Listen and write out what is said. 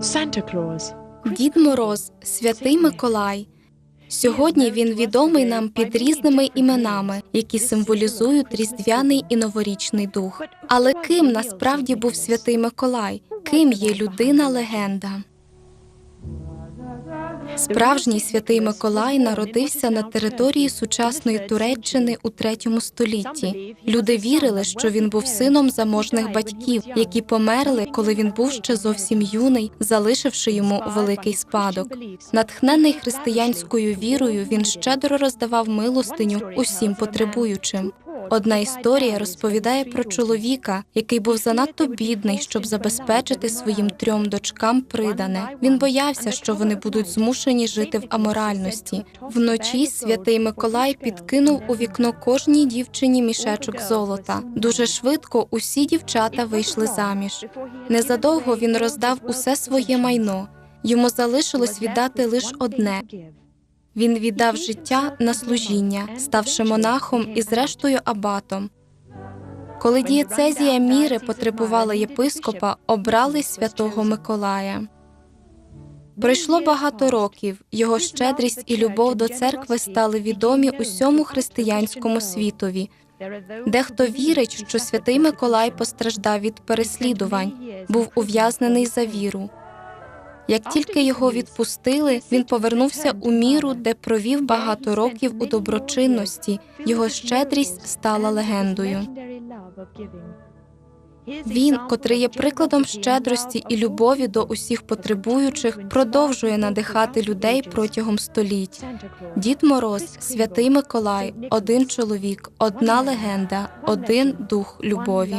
Santa Claus. Дід Мороз, Святий Миколай. Сьогодні він відомий нам під різними іменами, які символізують різдвяний і новорічний дух. Але ким насправді був Святий Миколай? Ким є людина-легенда? Справжній святий Миколай народився на території сучасної Туреччини у третьому столітті. Люди вірили, що він був сином заможних батьків, які померли, коли він був ще зовсім юний, залишивши йому великий спадок. Натхнений християнською вірою, він щедро роздавав милостиню усім потребуючим. Одна історія розповідає про чоловіка, який був занадто бідний, щоб забезпечити своїм трьом дочкам придане. Він боявся, що вони будуть змушені жити в аморальності. Вночі святий Миколай підкинув у вікно кожній дівчині мішечок золота. Дуже швидко усі дівчата вийшли заміж. Незадовго він роздав усе своє майно. Йому залишилось віддати лише одне. Він віддав життя на служіння, ставши монахом і зрештою абатом. Коли дієцезія міри потребувала єпископа, обрали святого Миколая. Пройшло багато років. Його щедрість і любов до церкви стали відомі усьому християнському світові. Дехто вірить, що святий Миколай постраждав від переслідувань, був ув'язнений за віру. Як тільки його відпустили, він повернувся у міру, де провів багато років у доброчинності. Його щедрість стала легендою. Він, котрий є прикладом щедрості і любові до усіх потребуючих, продовжує надихати людей протягом століть. Дід Мороз, Святий Миколай, один чоловік, одна легенда, один дух любові.